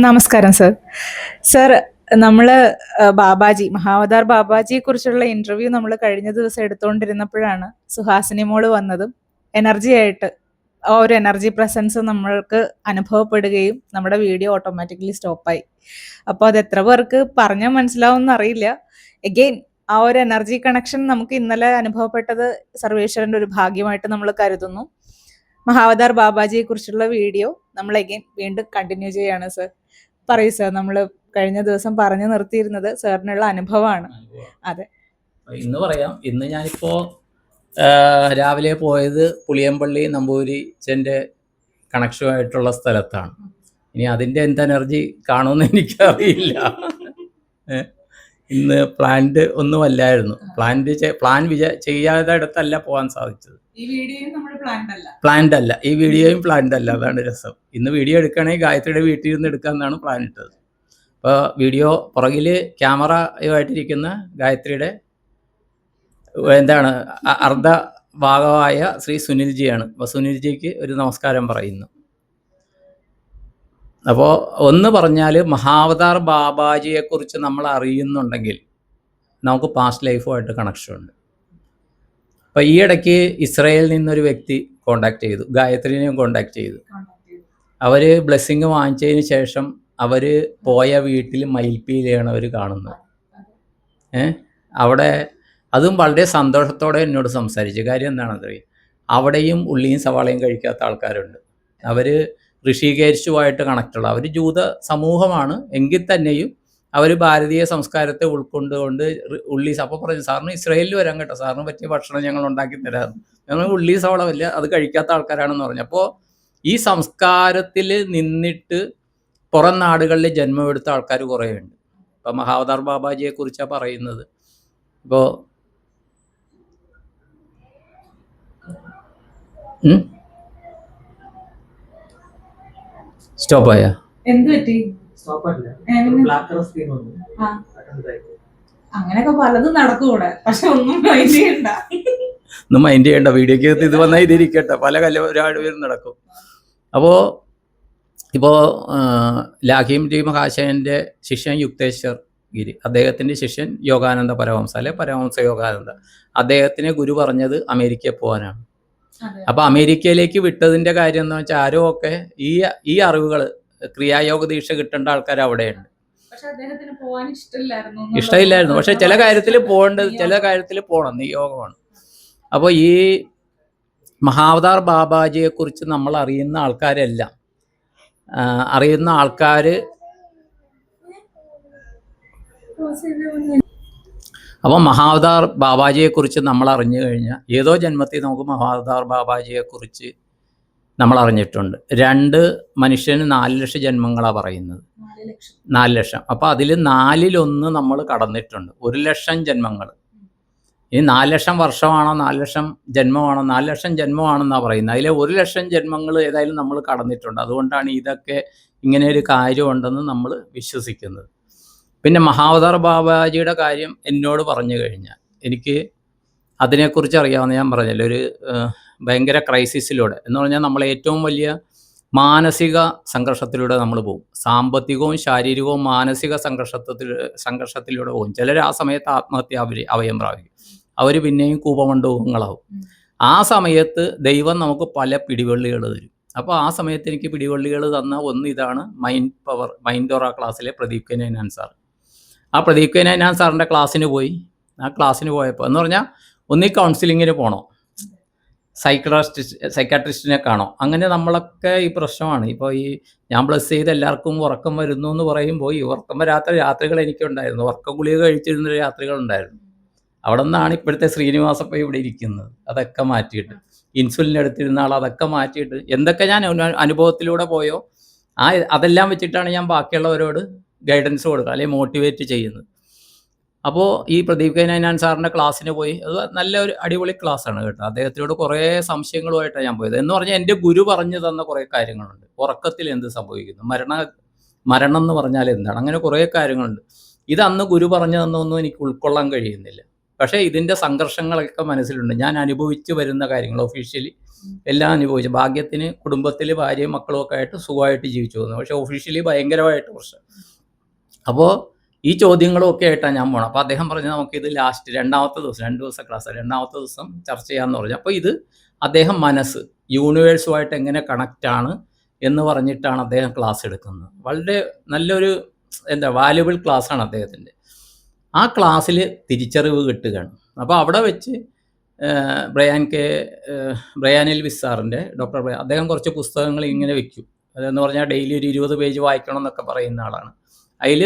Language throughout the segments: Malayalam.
നമസ്കാരം സർ. സർ നമ്മൾ ബാബാജി മഹാവതാർ ബാബാജിയെ കുറിച്ചുള്ള ഇന്റർവ്യൂ നമ്മൾ കഴിഞ്ഞ ദിവസം എടുത്തുകൊണ്ടിരുന്നപ്പോഴാണ് സുഹാസിനി മോൾ വന്നതും എനർജി ആയിട്ട് ആ ഒരു എനർജി പ്രസൻസ് നമ്മൾക്ക് അനുഭവപ്പെടുകയും നമ്മുടെ വീഡിയോ ഓട്ടോമാറ്റിക്കലി സ്റ്റോപ്പായി. അപ്പോൾ അത് എത്ര പേർക്ക് പറഞ്ഞാൽ മനസ്സിലാവും അറിയില്ല. എഗെയിൻ ആ ഒരു എനർജി കണക്ഷൻ നമുക്ക് ഇന്നലെ അനുഭവപ്പെട്ടത് സർവേശ്വരന്റെ ഒരു ഭാഗ്യമായിട്ട് നമ്മൾ കരുതുന്നു. മഹാവതാർ ബാബാജിയെ കുറിച്ചുള്ള വീഡിയോ നമ്മൾ എഗെയിൻ വീണ്ടും കണ്ടിന്യൂ ചെയ്യാണ് സർ പറയൂ സർ നമ്മൾ കഴിഞ്ഞ ദിവസം പറഞ്ഞു നിർത്തിയിരുന്നത് സാറിനുള്ള അനുഭവമാണ്. അതെ. ഇന്ന് പറയാം. ഇന്ന് ഞാനിപ്പോ രാവിലെ പോയത് പുളിയമ്പള്ളി നമ്പൂരി നമ്പൂരിച്ചന്റെ കണക്ഷനുമായിട്ടുള്ള സ്ഥലത്താണ്. ഇനി അതിന്റെ എന്ത് എനർജി കാണുമെന്ന് എനിക്കറിയില്ല. ഇന്ന് പ്ലാന്റ് ഒന്നുമല്ലായിരുന്നു. പ്ലാന്റ് പ്ലാൻ വിചാ ചെയ്യാത്തടത്തല്ല പോകാൻ സാധിച്ചത്. ഈ വീഡിയോ നമ്മൾ പ്ലാന്റ് അല്ല. ഈ വീഡിയോയും പ്ലാന്റ് അല്ല. അതാണ് രസം. ഇന്ന് വീഡിയോ എടുക്കുകയാണെങ്കിൽ ഗായത്രിയുടെ വീട്ടിൽ നിന്ന് എടുക്കാമെന്നാണ് പ്ലാൻ ഇട്ടത്. അപ്പോൾ വീഡിയോ പുറകിൽ ക്യാമറയുമായിട്ടിരിക്കുന്ന ഗായത്രിയുടെ എന്താണ് അർദ്ധ ഭാഗമായ ശ്രീ സുനിൽജിയാണ്. അപ്പോൾ സുനിൽജിക്ക് ഒരു നമസ്കാരം പറയുന്നു. അപ്പോൾ ഒന്ന് പറഞ്ഞാൽ മഹാവതാർ ബാബാജിയെക്കുറിച്ച് നമ്മൾ അറിയുന്നുണ്ടെങ്കിൽ നമുക്ക് പാസ്റ്റ് ലൈഫുമായിട്ട് കണക്ഷൻ ഉണ്ട്. അപ്പോൾ ഈ ഇടയ്ക്ക് ഇസ്രയേലിൽ നിന്നൊരു വ്യക്തി കോണ്ടാക്ട് ചെയ്തു. ഗായത്രിനെയും കോണ്ടാക്ട് ചെയ്തു. അവർ ബ്ലെസ്സിങ് വാങ്ങിച്ചതിന് ശേഷം അവർ പോയ വീട്ടിൽ മയിൽപ്പീലാണ് അവർ കാണുന്നത്. ഏ അവിടെ അതും വളരെ സന്തോഷത്തോടെ എന്നോട് സംസാരിച്ചു. കാര്യം എന്താണെന്നറിയാം? അവിടെയും ഉള്ളിയും സവാളയും കഴിക്കാത്ത ആൾക്കാരുണ്ട്. അവർ ഋഷികേശുമായിട്ട് കണക്റ്റുള്ള അവർ ജൂത സമൂഹമാണ്. എങ്കിൽ തന്നെയും അവർ ഭാരതീയ സംസ്കാരത്തെ ഉൾക്കൊണ്ടുകൊണ്ട് ഉള്ളീസ് ഉള്ളി അപ്പോൾ പറഞ്ഞു സാറിന് ഇസ്രയേലിൽ വരാൻ കേട്ടോ സാറിന് പറ്റിയ ഭക്ഷണം ഞങ്ങൾ ഉണ്ടാക്കി തരാം ഞങ്ങൾ ഉള്ളി അവളെ വലിയ അത് കഴിക്കാത്ത ആൾക്കാരാണെന്ന് പറഞ്ഞു. അപ്പോൾ ഈ സംസ്കാരത്തിൽ നിന്നിട്ട് പുറം നാടുകളിൽ ജന്മമെടുത്ത ആൾക്കാർ കുറേ ഉണ്ട്. ഇപ്പം മഹാവതാർ ബാബാജിയെ കുറിച്ചാണ് പറയുന്നത്. ഇപ്പോൾ സ്റ്റോപ്പായ? എന്ത് പറ്റി അങ്ങനെയൊക്കെ പലതും നടക്കൂടെ പക്ഷെ ഒന്നും മൈൻഡ് ചെയ്യണ്ട. ഒന്നും മൈൻഡ് ചെയ്യണ്ട. വീഡിയോക്ക് ഇത് വന്നാൽ ഇതിരിക്കട്ടെ. പല കല്ല ഒരാട് പേരും നടക്കും. അപ്പോൾ ഇപ്പോ ലാഹിം ടി മഹാശയന്റെ ശിഷ്യൻ യുക്തേശ്വർ ഗിരി. അദ്ദേഹത്തിന്റെ ശിഷ്യൻ യോഗാനന്ദ പരമഹംസ അല്ലെ? പരമഹംസ യോഗാനന്ദ. അദ്ദേഹത്തിന് ഗുരു പറഞ്ഞത് അമേരിക്കയിൽ പോകാനാണ് അപ്പൊ അപ്പോൾ അമേരിക്കയിലേക്ക് വിട്ടതിന്റെ കാര്യം എന്ന് വെച്ചാൽ ആരോ ഒക്കെ ഈ ഈ അറിവുകൾ ക്രിയായോഗ ദീക്ഷ കിട്ടേണ്ട ആൾക്കാർ അവിടെയുണ്ട്. ഇഷ്ടമില്ലായിരുന്നു ഇഷ്ടമില്ലായിരുന്നു. പക്ഷെ ചില കാര്യത്തിൽ പോകേണ്ടത് ചില കാര്യത്തിൽ പോകണം നിയോഗമാണ് അപ്പോൾ ഈ മഹാവതാർ ബാബാജിയെ കുറിച്ച് നമ്മൾ അറിയുന്ന ആൾക്കാരെല്ലാം അറിയുന്ന ആൾക്കാർ അപ്പോൾ മഹാവതാർ ബാബാജിയെ കുറിച്ച് നമ്മൾ അറിഞ്ഞു കഴിഞ്ഞാൽ ഏതോ ജന്മത്തിൽ നമുക്ക് മഹാവതാർ ബാബാജിയെ കുറിച്ച് നമ്മൾ അറിഞ്ഞിട്ടുണ്ട്. രണ്ട് മനുഷ്യന് നാല് ലക്ഷം ജന്മങ്ങളാണ് പറയുന്നത്. നാല് ലക്ഷം. അപ്പോൾ അതിൽ നാലിലൊന്ന് നമ്മൾ കടന്നിട്ടുണ്ട്. ഒരു ലക്ഷം ജന്മങ്ങൾ. ഇനി നാല് ലക്ഷം വർഷമാണോ നാല് ലക്ഷം ജന്മമാണോ നാല് ലക്ഷം ജന്മമാണെന്നാണ് പറയുന്നത്. അതിലെ ഒരു ലക്ഷം ജന്മങ്ങൾ ഏതായാലും നമ്മൾ കടന്നിട്ടുണ്ട്. അതുകൊണ്ടാണ് ഇതൊക്കെ ഇങ്ങനെ ഒരു കാര്യമുണ്ടെന്ന് നമ്മൾ വിശ്വസിക്കുന്നത്. പിന്നെ മഹാവതാർ ബാബാജിയുടെ കാര്യം എന്നോട് പറഞ്ഞു കഴിഞ്ഞാൽ എനിക്ക് അതിനെക്കുറിച്ച് അറിയാവുന്ന ഞാൻ പറഞ്ഞല്ലോ. ഒരു ഭയങ്കര ക്രൈസിസിലൂടെ എന്ന് പറഞ്ഞാൽ നമ്മൾ ഏറ്റവും വലിയ മാനസിക സംഘർഷത്തിലൂടെ നമ്മൾ പോകും. സാമ്പത്തികവും ശാരീരികവും മാനസിക സംഘർഷത്തിൽ സംഘർഷത്തിലൂടെ പോകും. ചിലർ ആ സമയത്ത് ആത്മഹത്യ അവർ അവയം പ്രാപിക്കും. അവർ പിന്നെയും കൂപമണ്ഡപങ്ങളാവും. ആ സമയത്ത് ദൈവം നമുക്ക് പല പിടിവള്ളികൾ തരും. അപ്പോൾ ആ സമയത്ത് എനിക്ക് പിടിവള്ളികൾ തന്ന ഒന്ന് ഇതാണ് മൈൻഡ് പവർ മൈൻഡ് ഓറ ക്ലാസ്സിലെ പ്രദീപ് കനാൻ സാർ. ആ പ്രദീപ് കനാൻ സാറിന്റെ ക്ലാസ്സിന് പോയി. ആ ക്ലാസ്സിന് പോയപ്പോൾ എന്ന് പറഞ്ഞാൽ ഒന്നീ കൗൺസിലിങ്ങിന് പോകണോ. സൈക്കട്രിസ്റ്റ് സൈക്കാട്രിസ്റ്റിനെ കാണോ. അങ്ങനെ നമ്മളൊക്കെ ഈ പ്രശ്നമാണ്. ഇപ്പോൾ ഈ ഞാൻ ബ്ലസ് ചെയ്ത് എല്ലാവർക്കും ഉറക്കം വരുന്നു എന്ന് പറയുമ്പോൾ ഈ ഉറക്കം വരാത്ത രാത്രികൾ എനിക്കുണ്ടായിരുന്നു. ഉറക്ക ഗുളിക കഴിച്ചിരുന്ന രാത്രികളുണ്ടായിരുന്നു അവിടെ നിന്നാണ് ഇപ്പോഴത്തെ ശ്രീനിവാസപ്പ ഇവിടെ ഇരിക്കുന്നത്. അതൊക്കെ മാറ്റിയിട്ട്. ഇൻസുലിൻ എടുത്തിരുന്ന ആൾ അതൊക്കെ മാറ്റിയിട്ട്. എന്തൊക്കെ ഞാൻ അനുഭവത്തിലൂടെ പോയോ ആ അതെല്ലാം വെച്ചിട്ടാണ് ഞാൻ ബാക്കിയുള്ളവരോട് ഗൈഡൻസ് കൊടുക്കുക അല്ലെങ്കിൽ മോട്ടിവേറ്റ് ചെയ്യുന്നത്. അപ്പോൾ ഈ പ്രദീപ് കൈനാൻ സാറിന്റെ ക്ലാസ്സിന് പോയി. അത് നല്ല ഒരു അടിപൊളി ക്ലാസ്സാണ് കേട്ടോ. അദ്ദേഹത്തിനോട് കുറേ സംശയങ്ങളുമായിട്ടാണ് ഞാൻ പോയത്. എന്ന് പറഞ്ഞാൽ എന്റെ ഗുരു പറഞ്ഞു തന്ന കുറേ കാര്യങ്ങളുണ്ട്. ഉറക്കത്തിൽ എന്ത് സംഭവിക്കുന്നു? മരണ മരണം എന്ന് പറഞ്ഞാൽ എന്താണ്? അങ്ങനെ കുറേ കാര്യങ്ങളുണ്ട്. ഇത് അന്ന് ഗുരു പറഞ്ഞു തന്നൊന്നും എനിക്ക് ഉൾക്കൊള്ളാൻ കഴിയുന്നില്ല. പക്ഷേ ഇതിന്റെ സംഘർഷങ്ങളൊക്കെ മനസ്സിലുണ്ട്. ഞാൻ അനുഭവിച്ച് വരുന്ന കാര്യങ്ങൾ ഒഫീഷ്യലി എല്ലാം അനുഭവിച്ചു. ഭാഗ്യത്തിന് കുടുംബത്തിൽ ഭാര്യയും മക്കളും ഒക്കെ ആയിട്ട് സുഖമായിട്ട് ജീവിച്ചു പോകുന്നു. പക്ഷേ ഒഫീഷ്യലി ഭയങ്കരമായിട്ട് പ്രശ്നം. അപ്പോൾ ഈ ചോദ്യങ്ങളും ഒക്കെ ആയിട്ടാണ് ഞാൻ പോകണം അപ്പോൾ അദ്ദേഹം പറഞ്ഞു ഇത് ലാസ്റ്റ് രണ്ടാമത്തെ ദിവസം രണ്ട് ദിവസം ക്ലാസ് രണ്ടാമത്തെ ദിവസം ചർച്ച ചെയ്യാമെന്ന് പറഞ്ഞു. അപ്പോൾ ഇത് അദ്ദേഹം മനസ്സ് യൂണിവേഴ്സുമായിട്ട് എങ്ങനെ കണക്റ്റ് ആണ് എന്ന് പറഞ്ഞിട്ടാണ് അദ്ദേഹം ക്ലാസ് എടുക്കുന്നത്. വളരെ നല്ലൊരു എന്താ വാല്യുബിൾ ക്ലാസ്സാണ് അദ്ദേഹത്തിന്റെ ആ ക്ലാസ്സിൽ തിരിച്ചറിവ് കിട്ടുകയാണ്. അപ്പോൾ അവിടെ വെച്ച് ബ്രയാൻ കെ ബ്രയാനിൽ വിസാറിന്റെ ഡോക്ടർ അദ്ദേഹം കുറച്ച് പുസ്തകങ്ങൾ ഇങ്ങനെ വെക്കും. അതെന്ന് പറഞ്ഞാൽ ഡെയിലി ഒരു ഇരുപത് പേജ് വായിക്കണം എന്നൊക്കെ പറയുന്ന ആളാണ്. അതിൽ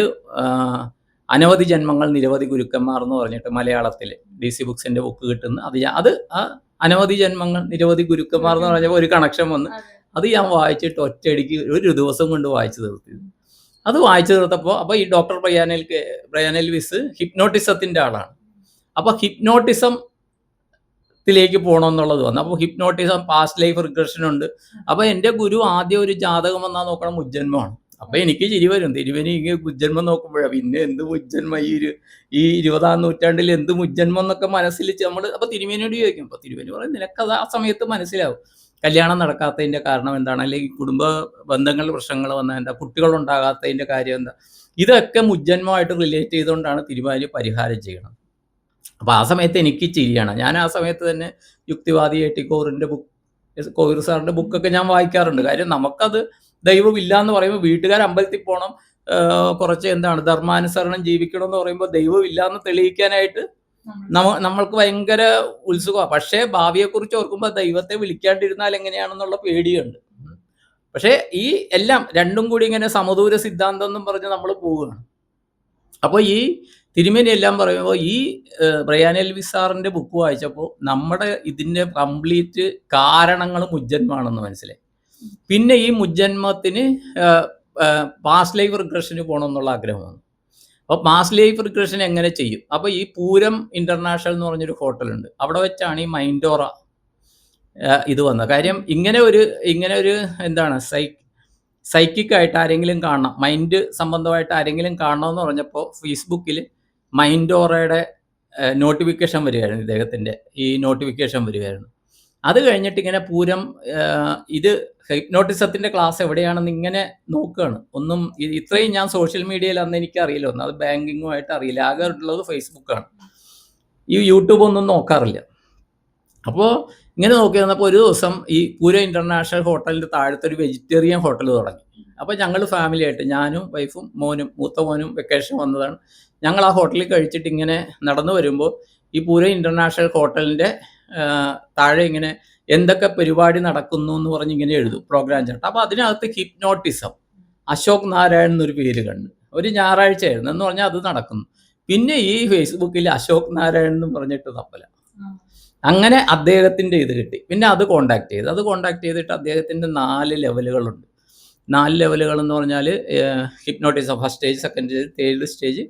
അനവധി ജന്മങ്ങൾ നിരവധി ഗുരുക്കന്മാർ എന്ന് പറഞ്ഞിട്ട് മലയാളത്തിൽ ഡി സി ബുക്സിന്റെ ബുക്ക് കിട്ടുന്ന അത് ഞാൻ അത് ആ അനവധി ജന്മങ്ങൾ നിരവധി ഗുരുക്കന്മാർ എന്ന് പറഞ്ഞപ്പോൾ ഒരു കണക്ഷൻ വന്ന് അത്. ഞാൻ വായിച്ചിട്ട് ഒറ്റയടിക്ക് ഒരു ദിവസം കൊണ്ട് വായിച്ചു തീർത്തി. അത് വായിച്ചു തീർത്തപ്പോൾ അപ്പോൾ ഈ ഡോക്ടർ ബ്രയാനൽ ബ്രയാനൽവിസ് ബ്രയാനൽ വിസ് ഹിപ്നോട്ടിസത്തിന്റെ ആളാണ്. അപ്പോൾ ഹിപ്നോട്ടിസം ത്തിലേക്ക് പോകണമെന്നുള്ളത് വന്നു. അപ്പോൾ ഹിപ്നോട്ടിസം പാസ്റ്റ് ലൈഫ് റിഗ്രഷൻ ഉണ്ട് അപ്പോൾ എന്റെ ഗുരു ആദ്യം ഒരു ജാതകം വന്നാൽ നോക്കണം മുജ്ജന്മമാണ് അപ്പോൾ എനിക്ക് ചിരി വരും തിരുവനി മുജ്ജന്മം നോക്കുമ്പോഴാണ് പിന്നെ എന്ത് മുജ്ജന്മ ഈ ഒരു ഈ ഇരുപതാം നൂറ്റാണ്ടിൽ എന്ത് മുജ്ജന്മം എന്നൊക്കെ മനസ്സിൽ നമ്മൾ അപ്പൊ തിരുവേനിയോട് ചോദിക്കും. അപ്പൊ തിരുവേനി പറയും നിനക്കത് ആ സമയത്ത് മനസ്സിലാവും. കല്യാണം നടക്കാത്തതിന്റെ കാരണം എന്താണ്? അല്ലെങ്കിൽ കുടുംബ ബന്ധങ്ങൾ പ്രശ്നങ്ങൾ വന്ന എന്താ? കുട്ടികൾ ഉണ്ടാകാത്തതിന്റെ കാര്യം എന്താ? ഇതൊക്കെ മുജ്ജന്മമായിട്ട് റിലേറ്റ് ചെയ്തുകൊണ്ടാണ് തിരുമാനി പരിഹാരം ചെയ്യണം അപ്പോൾ ആ സമയത്ത് എനിക്ക് ചിരിയാണ്. ഞാൻ ആ സമയത്ത് തന്നെ യുക്തിവാദി എ ടി കോറിന്റെ ബുക്ക് കോവിർ സാറിന്റെ ബുക്കൊക്കെ ഞാൻ വായിക്കാറുണ്ട്. കാര്യം നമുക്കത് ദൈവമില്ല എന്ന് പറയുമ്പോൾ വീട്ടുകാർ അമ്പലത്തിൽ പോകണം കുറച്ച് എന്താണ് ധർമാനുസരണം ജീവിക്കണം എന്ന് പറയുമ്പോൾ ദൈവമില്ല എന്ന് തെളിയിക്കാനായിട്ട് നമ്മ നമ്മൾക്ക് ഭയങ്കര ഉത്സുഖമാണ് പക്ഷേ ഭാവിയെക്കുറിച്ച് ഓർക്കുമ്പോൾ ദൈവത്തെ വിളിക്കാണ്ടിരുന്നാൽ എങ്ങനെയാണെന്നുള്ള പേടിയുണ്ട്. പക്ഷേ ഈ എല്ലാം രണ്ടും കൂടി ഇങ്ങനെ സമദൂര സിദ്ധാന്തം എന്നും പറഞ്ഞ് നമ്മൾ പോവുകയാണ്. അപ്പോൾ ഈ തിരുമേനി എല്ലാം പറയുമ്പോൾ ഈ ബ്രയാനൽ ബ്രയാൻ സാറിന്റെ ബുക്ക് വായിച്ചപ്പോൾ നമ്മുടെ ഇതിന്റെ കംപ്ലീറ്റ് കാരണങ്ങൾ മുജ്ജന്മാണെന്ന് മനസ്സിലായി. പിന്നെ ഈ മുജ്ജന്മത്തിന് പാസ്റ്റ് ലൈഫ് റിഗ്രഷന് പോകണം എന്നുള്ള ആഗ്രഹമാണ്. അപ്പോൾ പാസ്റ്റ് ലൈഫ് റിഗ്രഷൻ എങ്ങനെ ചെയ്യും? അപ്പോൾ ഈ പൂരം ഇന്റർനാഷണൽ എന്ന് പറഞ്ഞൊരു ഹോട്ടലുണ്ട് അവിടെ വെച്ചാണ് ഈ മൈൻഡോറ ഇത് വന്നത്. കാര്യം ഇങ്ങനെ ഒരു ഇങ്ങനെ ഒരു എന്താണ് സൈ സൈക്കിക് ആയിട്ട് ആരെങ്കിലും കാണണം മൈൻഡ് സംബന്ധമായിട്ട് ആരെങ്കിലും കാണണം എന്ന് പറഞ്ഞപ്പോൾ ഫേസ്ബുക്കിൽ മൈൻഡോറയുടെ നോട്ടിഫിക്കേഷൻ വരികയായിരുന്നു ഇദ്ദേഹത്തിന്റെ ഈ നോട്ടിഫിക്കേഷൻ വരികയായിരുന്നു. അത് കഴിഞ്ഞിട്ട് ഇങ്ങനെ പൂരം ഇത് ഹൈപ്നോട്ടിസത്തിന്റെ ക്ലാസ് എവിടെയാണെന്ന് ഇങ്ങനെ നോക്കുകയാണ് ഒന്നും ഇത്രയും ഞാൻ സോഷ്യൽ മീഡിയയിൽ അന്ന് എനിക്ക് അറിയില്ല ഒന്നും അത് ബാങ്കിങ്ങുമായിട്ട് അറിയില്ല. ആകെ ഉള്ളത് ഫേസ്ബുക്കാണ്. ഈ യൂട്യൂബ് ഒന്നും നോക്കാറില്ല. അപ്പോൾ ഇങ്ങനെ നോക്കി വന്നപ്പോൾ ഒരു ദിവസം ഈ പൂരം ഇന്റർനാഷണൽ ഹോട്ടലിന്റെ താഴത്തെ ഒരു വെജിറ്റേറിയൻ ഹോട്ടൽ തുടങ്ങി. അപ്പോൾ ഞങ്ങൾ ഫാമിലി ആയിട്ട് ഞാനും വൈഫും മോനും മൂത്ത മോനും വെക്കേഷൻ വന്നതാണ്. ഞങ്ങൾ ആ ഹോട്ടലിൽ കഴിച്ചിട്ട് ഇങ്ങനെ നടന്നു വരുമ്പോൾ ഈ പൂരം ഇന്റർനാഷണൽ ഹോട്ടലിന്റെ താഴെ ഇങ്ങനെ എന്തൊക്കെ പരിപാടി നടക്കുന്നു എന്ന് പറഞ്ഞ് ഇങ്ങനെ എഴുതും പ്രോഗ്രാം ചേട്ടൻ അപ്പോൾ അതിനകത്ത് ഹിപ്നോട്ടിസം അശോക് നാരായൺ എന്നൊരു പേര് കണ്ട്. ഒരു ഞായറാഴ്ചയായിരുന്നു. എന്ന് പറഞ്ഞാൽ അത് നടക്കുന്നു. പിന്നെ ഈ ഫേസ്ബുക്കിൽ അശോക് നാരായൺ എന്ന് പറഞ്ഞിട്ട് തപ്പല. അങ്ങനെ അദ്ദേഹത്തിന്റെ ഇത് കിട്ടി. പിന്നെ അത് കോണ്ടാക്ട് ചെയ്ത്. അത് കോണ്ടാക്ട് ചെയ്തിട്ട് അദ്ദേഹത്തിന്റെ നാല് ലെവലുകളുണ്ട്. നാല് ലെവലുകൾ എന്ന് പറഞ്ഞാൽ hypnotism first stage second stage third stage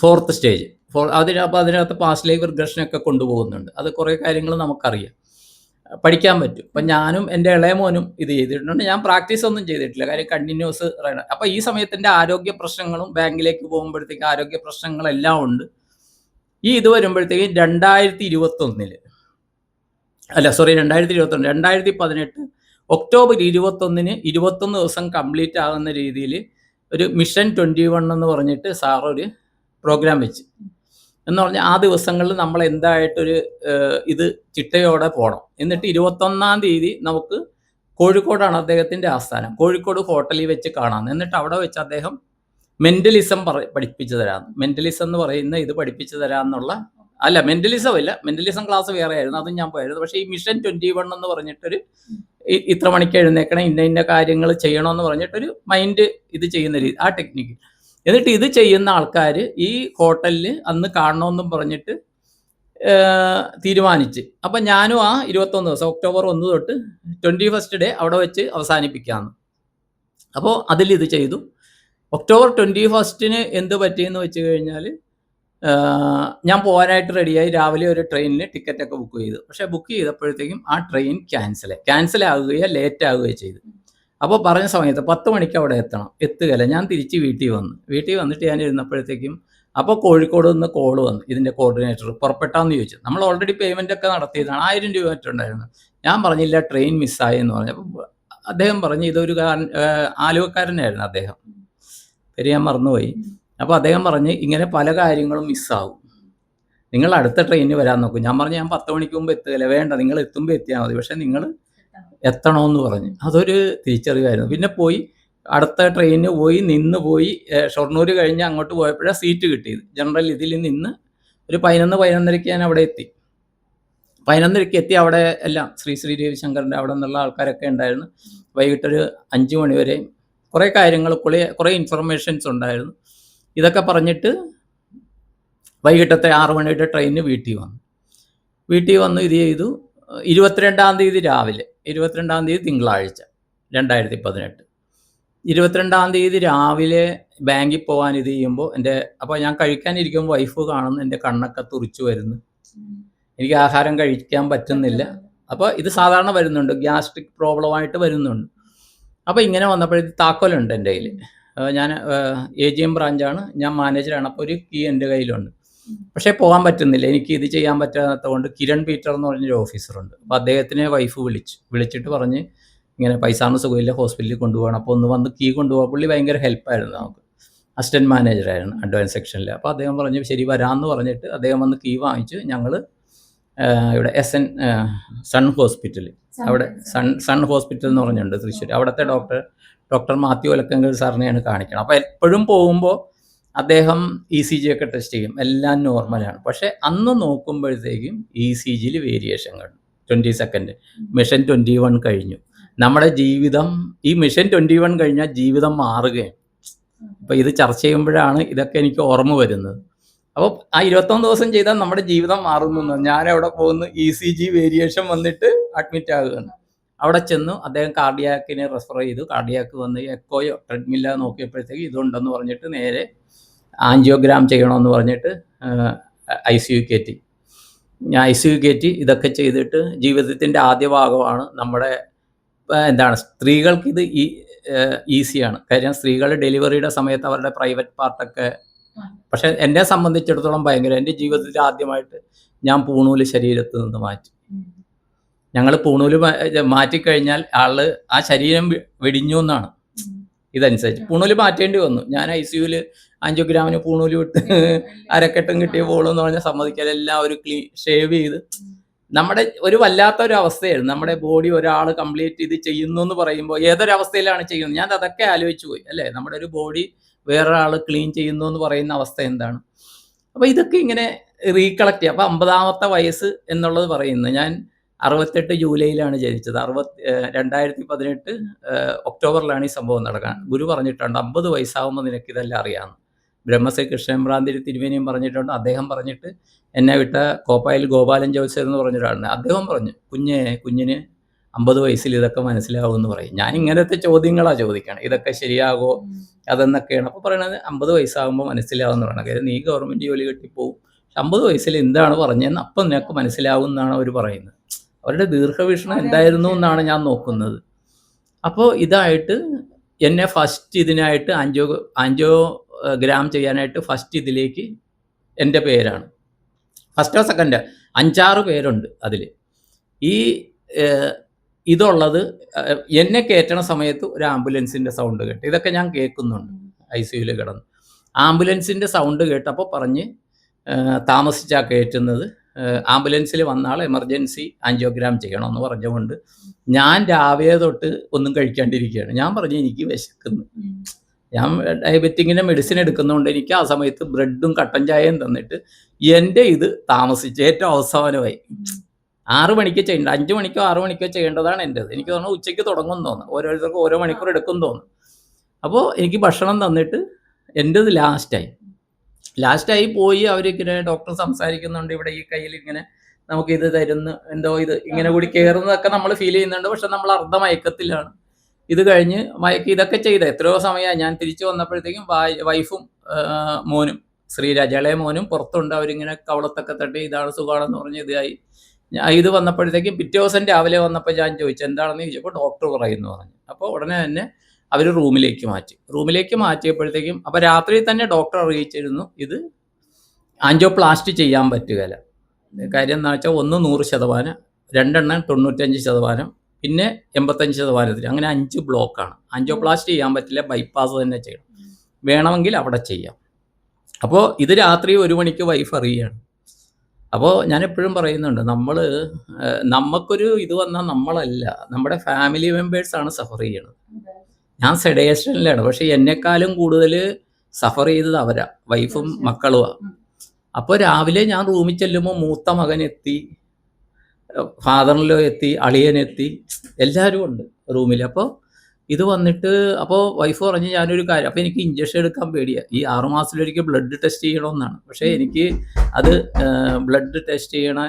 fourth stage four അതിന് അപ്പോൾ അതിനകത്ത് പാസ്റ്റ് ലൈഫ് റിഗ്രഷനൊക്കെ കൊണ്ടുപോകുന്നുണ്ട്. അത് കുറേ കാര്യങ്ങൾ നമുക്കറിയാം. പഠിക്കാൻ പറ്റും. അപ്പം ഞാനും എന്റെ ഇളയ മോനും ഇത് ചെയ്തിട്ടുണ്ട്. ഞാൻ പ്രാക്ടീസ് ഒന്നും ചെയ്തിട്ടില്ല. കാര്യം കണ്ടിന്യൂസ് അപ്പോൾ അപ്പം ഈ സമയത്തിന്റെ ആരോഗ്യ പ്രശ്നങ്ങളും ബാങ്കിലേക്ക് പോകുമ്പോഴത്തേക്ക് ആരോഗ്യ പ്രശ്നങ്ങളെല്ലാം ഉണ്ട്. ഈ ഇത് വരുമ്പോഴത്തേക്ക് രണ്ടായിരത്തി ഇരുപത്തൊന്നിൽ അല്ല സോറി രണ്ടായിരത്തി ഇരുപത്തൊന്ന് രണ്ടായിരത്തി പതിനെട്ട് ഒക്ടോബർ ഇരുപത്തൊന്നിന് ഇരുപത്തൊന്ന് ദിവസം കംപ്ലീറ്റ് ആകുന്ന രീതിയിൽ ഒരു മിഷൻ ട്വന്റി വൺ എന്ന് പറഞ്ഞിട്ട് സാർ ഒരു പ്രോഗ്രാം വെച്ച്. എന്ന് പറഞ്ഞാൽ ആ ദിവസങ്ങളിൽ നമ്മൾ എന്തായിട്ടൊരു ഇത് ചിട്ടയോടെ പോകണം എന്നിട്ട് ഇരുപത്തൊന്നാം തീയതി നമുക്ക് കോഴിക്കോടാണ് അദ്ദേഹത്തിന്റെ ആസ്ഥാനം. കോഴിക്കോട് ഹോട്ടലിൽ വെച്ച് കാണാം. എന്നിട്ട് അവിടെ വെച്ച് അദ്ദേഹം മെന്റലിസം പറ പഠിപ്പിച്ചു തരാം. മെന്റലിസം എന്ന് പറയുന്ന ഇത് പഠിപ്പിച്ചു തരാമെന്നുള്ള അല്ല മെന്റലിസം ഇല്ല മെന്റലിസം ക്ലാസ് വേറെ ആയിരുന്നു അതും ഞാൻ പോയായിരുന്നു. പക്ഷേ ഈ മിഷൻ ട്വന്റി വൺ എന്ന് പറഞ്ഞിട്ടൊരു ഇത്ര മണിക്ക് എഴുന്നേക്കണം ഇന്ന ഇന്ന കാര്യങ്ങൾ ചെയ്യണമെന്ന് പറഞ്ഞിട്ടൊരു മൈൻഡ് ഇത് ചെയ്യുന്ന രീതി ആ ടെക്നിക്ക് എന്നിട്ട് ഇത് ചെയ്യുന്ന ആൾക്കാർ ഈ ഹോട്ടലിൽ അന്ന് കാണണമെന്നും പറഞ്ഞിട്ട് തീരുമാനിച്ച്. അപ്പം ഞാനും ആ ഇരുപത്തൊന്ന് ദിവസം ഒക്ടോബർ ഒന്ന് തൊട്ട് ട്വന്റി ഫസ്റ്റ് ഡേ അവിടെ വെച്ച് അവസാനിപ്പിക്കാമെന്ന് അപ്പോൾ അതിൽ ഇത് ചെയ്തു. ഒക്ടോബർ ട്വന്റി ഫസ്റ്റിന് എന്ത് പറ്റിയെന്ന് വെച്ച് കഴിഞ്ഞാൽ ഞാൻ പോകാനായിട്ട് റെഡിയായി. രാവിലെ ഒരു ട്രെയിനിൽ ടിക്കറ്റൊക്കെ ബുക്ക് ചെയ്തു. പക്ഷേ ബുക്ക് ചെയ്തപ്പോഴത്തേക്കും ആ ട്രെയിൻ ക്യാൻസലായി. ക്യാൻസൽ ആകുകയോ ലേറ്റ് ആകുകയോ ചെയ്തു. അപ്പോൾ പറഞ്ഞ സമയത്ത് പത്ത് മണിക്ക് അവിടെ എത്തണം. എത്തുകയല്ല. ഞാൻ തിരിച്ച് വീട്ടിൽ വന്നു. വീട്ടിൽ വന്നിട്ട് ഞാൻ ഇരുന്നപ്പോഴത്തേക്കും അപ്പോൾ കോഴിക്കോട് നിന്ന് കോൾ വന്നു. ഇതിന്റെ കോർഡിനേറ്റർ പുറപ്പെട്ടാന്ന് ചോദിച്ചു. നമ്മൾ ഓൾറെഡി പേയ്മെന്റ് ഒക്കെ നടത്തിയതാണ്. ആയിരം രൂപ മറ്റുണ്ടായിരുന്നു ഞാൻ പറഞ്ഞില്ല ട്രെയിൻ മിസ്സായി എന്ന് പറഞ്ഞു. അപ്പോൾ അദ്ദേഹം പറഞ്ഞു ഇതൊരു ആലുവക്കാരനായിരുന്നു അദ്ദേഹം. പേര് ഞാൻ മറന്നുപോയി. അപ്പോൾ അദ്ദേഹം പറഞ്ഞ് ഇങ്ങനെ പല കാര്യങ്ങളും മിസ്സാവും നിങ്ങൾ അടുത്ത ട്രെയിനിന് വരാൻ നോക്കും. ഞാൻ പറഞ്ഞു ഞാൻ പത്ത് മണിക്ക് മുമ്പ് എത്തുകയില്ല. വേണ്ട നിങ്ങൾ എത്തുമ്പോൾ എത്തിയാൽ മതി. പക്ഷേ നിങ്ങൾ എത്തണമെന്ന് പറഞ്ഞു. അതൊരു തിരിച്ചറിവായിരുന്നു. പിന്നെ പോയി അടുത്ത ട്രെയിനിന് പോയി നിന്ന് പോയി ഷൊർണൂർ കഴിഞ്ഞ് അങ്ങോട്ട് പോയപ്പോഴാണ് സീറ്റ് കിട്ടിയത്. ജനറൽ ഇതിൽ നിന്ന് ഒരു പതിനൊന്ന് പതിനൊന്നരയ്ക്ക് ഞാൻ അവിടെ എത്തി. പതിനൊന്നരയ്ക്ക് എത്തി അവിടെ എല്ലാം ശ്രീ ശ്രീ രവിശങ്കറിന്റെ അവിടെ നിന്നുള്ള ആൾക്കാരൊക്കെ ഉണ്ടായിരുന്നു. വൈകിട്ടൊരു അഞ്ച് മണി വരെ കുറേ കാര്യങ്ങൾ കുറേ കുറേ ഇൻഫർമേഷൻസ് ഉണ്ടായിരുന്നു. ഇതൊക്കെ പറഞ്ഞിട്ട് വൈകിട്ടത്തെ ആറ് മണിയുടെ ട്രെയിനിന് വീട്ടിൽ വന്നു. വീട്ടിൽ വന്നു ഇത് ചെയ്തു. ഇരുപത്തിരണ്ടാം തീയതി രാവിലെ. ഇരുപത്തിരണ്ടാം തീയതി തിങ്കളാഴ്ച രണ്ടായിരത്തി പതിനെട്ട് ഇരുപത്തിരണ്ടാം തീയതി രാവിലെ ബാങ്കിൽ പോകാൻ ഇത് ചെയ്യുമ്പോൾ എന്റെ അപ്പോൾ ഞാൻ കഴിക്കാനിരിക്കുമ്പോൾ വൈഫ് കാണുന്നു എന്റെ കണ്ണൊക്കെ തുറിച്ചു വരുന്നു. എനിക്ക് ആഹാരം കഴിക്കാൻ പറ്റുന്നില്ല. അപ്പോൾ ഇത് സാധാരണ വരുന്നുണ്ട് ഗ്യാസ്ട്രിക് പ്രോബ്ലമായിട്ട് വരുന്നുണ്ട്. അപ്പോൾ ഇങ്ങനെ വന്നപ്പോഴത്തേക്ക് താക്കോലുണ്ട് എന്റെ കയ്യിൽ. ഞാൻ എ ജി എം ബ്രാഞ്ചാണ്. ഞാൻ മാനേജറാണ്. അപ്പോൾ ഒരു കീ എന്റെ കയ്യിലുണ്ട്. പക്ഷേ പോകാൻ പറ്റുന്നില്ല. എനിക്ക് ഇത് ചെയ്യാൻ പറ്റാത്തത് കൊണ്ട് കിരൺ പീറ്റർ എന്ന് പറഞ്ഞൊരു ഓഫീസറുണ്ട് അപ്പോൾ അദ്ദേഹത്തിനെ വൈഫ് വിളിച്ചു വിളിച്ചിട്ട് പറഞ്ഞ് ഇങ്ങനെ പൈസാണ് സുഖമില്ല ഹോസ്പിറ്റലിൽ കൊണ്ടുപോകണം. അപ്പോൾ ഒന്ന് വന്ന് കീ കൊണ്ടുപോകാൻ പുള്ളി ഭയങ്കര ഹെൽപ്പായിരുന്നു നമുക്ക്. അസിസ്റ്റന്റ് മാനേജറായിരുന്നു അഡ്വാൻസ് സെക്ഷനിൽ അപ്പോൾ അദ്ദേഹം പറഞ്ഞു ശരി വരാമെന്ന് പറഞ്ഞിട്ട് അദ്ദേഹം വന്ന് കീ വാങ്ങിച്ച് ഞങ്ങൾ ഇവിടെ എസ് എൻ സൺ ഹോസ്പിറ്റൽ അവിടെ സൺ സൺ ഹോസ്പിറ്റൽ എന്ന് പറഞ്ഞിട്ടുണ്ട് തൃശ്ശൂർ അവിടുത്തെ ഡോക്ടർ ഡോക്ടർ മാത്യു ഒലക്കങ്കൽ സാറിനെയാണ് കാണിക്കണം അപ്പോൾ എപ്പോഴും പോകുമ്പോൾ അദ്ദേഹം ഇ സി ജി ഒക്കെ ടെസ്റ്റ് ചെയ്യും. എല്ലാം നോർമലാണ് പക്ഷെ അന്ന് നോക്കുമ്പോഴത്തേക്കും ഇ സി ജിയിൽ വേരിയേഷൻ കണ്ടു. Twenty second mission twenty one കഴിഞ്ഞു. നമ്മുടെ ജീവിതം ഈ മിഷൻ ട്വന്റി വൺ കഴിഞ്ഞാൽ ജീവിതം മാറുകയാണ്. അപ്പോൾ ഇത് ചർച്ച ചെയ്യുമ്പോഴാണ് ഇതൊക്കെ എനിക്ക് ഓർമ്മ വരുന്നത്. അപ്പോൾ ആ ഇരുപത്തൊന്ന് ദിവസം ചെയ്താൽ നമ്മുടെ ജീവിതം മാറുന്നു. ഞാൻ അവിടെ പോകുന്നു ഇ സി ജി വേരിയേഷൻ വന്നിട്ട് അഡ്മിറ്റ് ആകുകയാണ്. അവിടെ ചെന്നു. അദ്ദേഹം കാർഡിയാക്കിനെ റെഫർ ചെയ്തു. കാർഡിയാക്ക് വന്ന് എക്കോയോ ട്രെഡ്മില്ല നോക്കിയപ്പോഴത്തേക്ക് ഇതുണ്ടെന്ന് പറഞ്ഞിട്ട് നേരെ ആൻജിയോഗ്രാം ചെയ്യണമെന്ന് പറഞ്ഞിട്ട് ഐ സി യു കയറ്റി. ഞാൻ ഐ സി യു കയറ്റി. ഇതൊക്കെ ചെയ്തിട്ട് ജീവിതത്തിന്റെ ആദ്യ ഭാഗമാണ് നമ്മുടെ എന്താണ് സ്ത്രീകൾക്ക് ഇത് ഈസിയാണ്. കാര്യം സ്ത്രീകൾ ഡെലിവറിയുടെ സമയത്ത് അവരുടെ പ്രൈവറ്റ് പാർട്ടൊക്കെ പക്ഷെ എന്നെ സംബന്ധിച്ചിടത്തോളം ഭയങ്കര എന്റെ ജീവിതത്തിൽ ആദ്യമായിട്ട് ഞാൻ പൂണൂൽ ശരീരത്ത് നിന്ന് മാറ്റി. ഞങ്ങൾ പൂണൂൽ മാറ്റിക്കഴിഞ്ഞാൽ ആൾ ആ ശരീരം വെടിഞ്ഞു എന്നാണ്. ഇതനുസരിച്ച് പൂണൂൽ മാറ്റേണ്ടി വന്നു. ഞാൻ ഐ സിയുയിൽ അഞ്ചു ഗ്രാമിന് പൂണൂൽ വിട്ട് അരക്കെട്ടും കിട്ടിയ പോളെന്ന് പറഞ്ഞാൽ സമ്മതിക്കാൻ എല്ലാം ഒരു ക്ലീ ഷേവ് ചെയ്ത്. നമ്മുടെ ഒരു വല്ലാത്ത ഒരു അവസ്ഥയായിരുന്നു നമ്മുടെ ബോഡി ഒരാൾ കംപ്ലീറ്റ് ഇത് ചെയ്യുന്നു എന്ന് പറയുമ്പോൾ ഏതൊരവസ്ഥയിലാണ് ചെയ്യുന്നത്? ഞാൻ അതൊക്കെ ആലോചിച്ചു പോയി. അല്ലേ? നമ്മുടെ ഒരു ബോഡി വേറൊരാൾ ക്ലീൻ ചെയ്യുന്നു എന്ന് പറയുന്ന അവസ്ഥ എന്താണ്? അപ്പോൾ ഇതൊക്കെ ഇങ്ങനെ റീകളക്ട് ചെയ്യുക അപ്പോൾ അമ്പതാമത്തെ വയസ്സ് എന്നുള്ളത് പറയുന്നത്. ഞാൻ അറുപത്തെട്ട് ജൂലൈയിലാണ് ജനിച്ചത്. അറുപത്തി രണ്ടായിരത്തി പതിനെട്ട് ഒക്ടോബറിലാണ് ഈ സംഭവം നടക്കാൻ. ഗുരു പറഞ്ഞിട്ടുണ്ട് അമ്പത് വയസ്സാവുമ്പോൾ നിനക്ക് ഇതെല്ലാം അറിയാമെന്ന് ബ്രഹ്മശ്രീ കൃഷ്ണമ്പ്രാന്തിരി തിരുവേനിയും പറഞ്ഞിട്ടുണ്ട്. അദ്ദേഹം പറഞ്ഞിട്ട് എന്നെ വിട്ട കോപ്പായിൽ ഗോപാലൻ ജോത്സ്യർ എന്ന് പറഞ്ഞൊരാളാണ് അദ്ദേഹം പറഞ്ഞു കുഞ്ഞെ കുഞ്ഞിന് അമ്പത് വയസ്സിൽ ഇതൊക്കെ മനസ്സിലാവും എന്ന് പറയും. ഞാൻ ഇങ്ങനത്തെ ചോദ്യങ്ങളാണ് ചോദിക്കണം. ഇതൊക്കെ ശരിയാകോ? അതെന്നൊക്കെയാണ്. അപ്പോൾ പറയണത് അമ്പത് വയസ്സാകുമ്പോൾ മനസ്സിലാവുമെന്ന് പറയണം. കാര്യം നീ ഗവൺമെന്റ് ജോലി കിട്ടിപ്പോവും. അമ്പത് വയസ്സിൽ എന്താണ് പറഞ്ഞതെന്ന് അപ്പം നിനക്ക് മനസ്സിലാവും എന്നാണ് അവർ പറയുന്നത്. അവരുടെ ദീർഘവീക്ഷണം എന്തായിരുന്നു എന്നാണ് ഞാൻ നോക്കുന്നത്. അപ്പോൾ ഇതായിട്ട് എന്നെ ഫസ്റ്റ് ഇതിനായിട്ട് അഞ്ചോ അഞ്ചോ ഗ്രാം ചെയ്യാനായിട്ട് ഫസ്റ്റ് ഇതിലേക്ക് എന്റെ പേരാണ്. ഫസ്റ്റോ സെക്കൻഡ് അഞ്ചാറ് പേരുണ്ട് അതിൽ ഈ ഇതുള്ളത് എന്നെ കയറ്റണ സമയത്ത് ഒരു ആംബുലൻസിന്റെ സൗണ്ട് കേട്ടു. ഇതൊക്കെ ഞാൻ കേൾക്കുന്നുണ്ട്. ഐ സിയുയിൽ കിടന്ന്. ആംബുലൻസിന്റെ സൗണ്ട് കേട്ടപ്പോൾ പറഞ്ഞ് താമസിച്ചാണ് താമസിച്ചാ കയറ്റുന്നത് ആംബുലൻസിൽ വന്നാൾ എമർജൻസി ആൻജിയോഗ്രാം ചെയ്യണമെന്ന് പറഞ്ഞുകൊണ്ട് ഞാൻ രാവിലെ തൊട്ട് ഒന്നും കഴിക്കാണ്ടിരിക്കുകയാണ്. ഞാൻ പറഞ്ഞു എനിക്ക് വിശക്കുന്നു. ഞാൻ ഡയബറ്റിക്കിന്റെ മെഡിസിൻ എടുക്കുന്നതുകൊണ്ട് എനിക്ക് ആ സമയത്ത് ബ്രെഡും കട്ടൻ ചായയും തന്നിട്ട് എന്റെ ഇത് താമസിച്ച് ഏറ്റവും അവസാനമായി. ആറ് മണിക്ക് ചെയ്യേണ്ട അഞ്ച് മണിക്കോ ആറ് മണിക്കോ ചെയ്യേണ്ടതാണ് എന്റെത്. എനിക്ക് തോന്നുന്നു ഉച്ചയ്ക്ക് തുടങ്ങും തോന്നുന്നു. ഓരോരുത്തർക്കും ഓരോ മണിക്കൂർ എടുക്കും തോന്നുന്നു. അപ്പോൾ എനിക്ക് ഭക്ഷണം തന്നിട്ട് എന്റെത് ലാസ്റ്റായി ലാസ്റ്റായി പോയി അവരിങ്ങനെ ഡോക്ടർ സംസാരിക്കുന്നുണ്ട്. ഇവിടെ ഈ കയ്യിൽ ഇങ്ങനെ നമുക്ക് ഇത് തരുന്നു എന്തോ ഇത് ഇങ്ങനെ കൂടി കയറുന്നതൊക്കെ നമ്മൾ ഫീൽ ചെയ്യുന്നുണ്ട്. പക്ഷെ നമ്മൾ അർദ്ധ മയക്കത്തിലാണ്. ഇത് കഴിഞ്ഞ് മയക്കി ഇതൊക്കെ ചെയ്ത എത്രയോ സമയമായി. ഞാൻ തിരിച്ചു വന്നപ്പോഴത്തേക്കും വൈഫും മോനും ശ്രീരാജ് ഇളയ മോനും പുറത്തുണ്ട്. അവരിങ്ങനെ കവളത്തൊക്കെ തട്ടി ഇതാണ് സുഖമാണെന്ന് പറഞ്ഞ് ഇതായി. ഞാൻ ഇത് വന്നപ്പോഴത്തേക്കും പിറ്റേ ദിവസം രാവിലെ വന്നപ്പോൾ ഞാൻ ചോദിച്ചു എന്താണെന്ന്? ചോദിച്ചപ്പോൾ ഡോക്ടർ പറയുന്നു പറഞ്ഞു. അപ്പോൾ ഉടനെ തന്നെ അവർ റൂമിലേക്ക് മാറ്റി. റൂമിലേക്ക് മാറ്റിയപ്പോഴത്തേക്കും അപ്പോൾ രാത്രി തന്നെ ഡോക്ടർ അറിയിച്ചിരുന്നു ഇത് ആൻജിയോപ്ലാസ്റ്റ് ചെയ്യാൻ പറ്റുകയില്ല. കാര്യം എന്താ വെച്ചാൽ ഒന്ന് നൂറ് ശതമാനം രണ്ടെണ്ണം തൊണ്ണൂറ്റഞ്ച് ശതമാനം പിന്നെ എൺപത്തഞ്ച് ശതമാനത്തിൽ അങ്ങനെ അഞ്ച് ബ്ലോക്കാണ് ആൻജിയോപ്ലാസ്റ്റ് ചെയ്യാൻ പറ്റില്ല ബൈപ്പാസ് തന്നെ ചെയ്യണം. വേണമെങ്കിൽ അവിടെ ചെയ്യാം. അപ്പോൾ ഇത് രാത്രി ഒരു മണിക്ക് വൈഫ് അറിയുകയാണ് അപ്പോൾ ഞാൻ എപ്പോഴും പറയുന്നുണ്ട് നമ്മൾ നമുക്കൊരു ഇത് വന്നാൽ നമ്മളല്ല നമ്മുടെ ഫാമിലി മെമ്പേഴ്സാണ് സഫർ ചെയ്യണത്. ഞാൻ സെഡേഷനിലാണ് പക്ഷെ എന്നെക്കാളും കൂടുതൽ സഫർ ചെയ്തത് അവരാ വൈഫും മക്കളുമാണ് അപ്പോൾ രാവിലെ ഞാൻ റൂമിൽ ചെല്ലുമ്പോൾ മൂത്ത മകൻ എത്തി ഫാദറിലോ എത്തി അളിയനെത്തി എല്ലാവരും ഉണ്ട് റൂമിൽ. അപ്പോൾ ഇത് വന്നിട്ട് അപ്പോൾ വൈഫ് പറഞ്ഞ് ഞാനൊരു കാര്യം അപ്പോൾ എനിക്ക് ഇഞ്ചക്ഷൻ എടുക്കാൻ പേടിയാണ് ഈ ആറുമാസത്തിലൊരിക്കൽ ബ്ലഡ് ടെസ്റ്റ് ചെയ്യണമെന്നാണ്. പക്ഷേ എനിക്ക് അത് ബ്ലഡ് ടെസ്റ്റ് ചെയ്യണ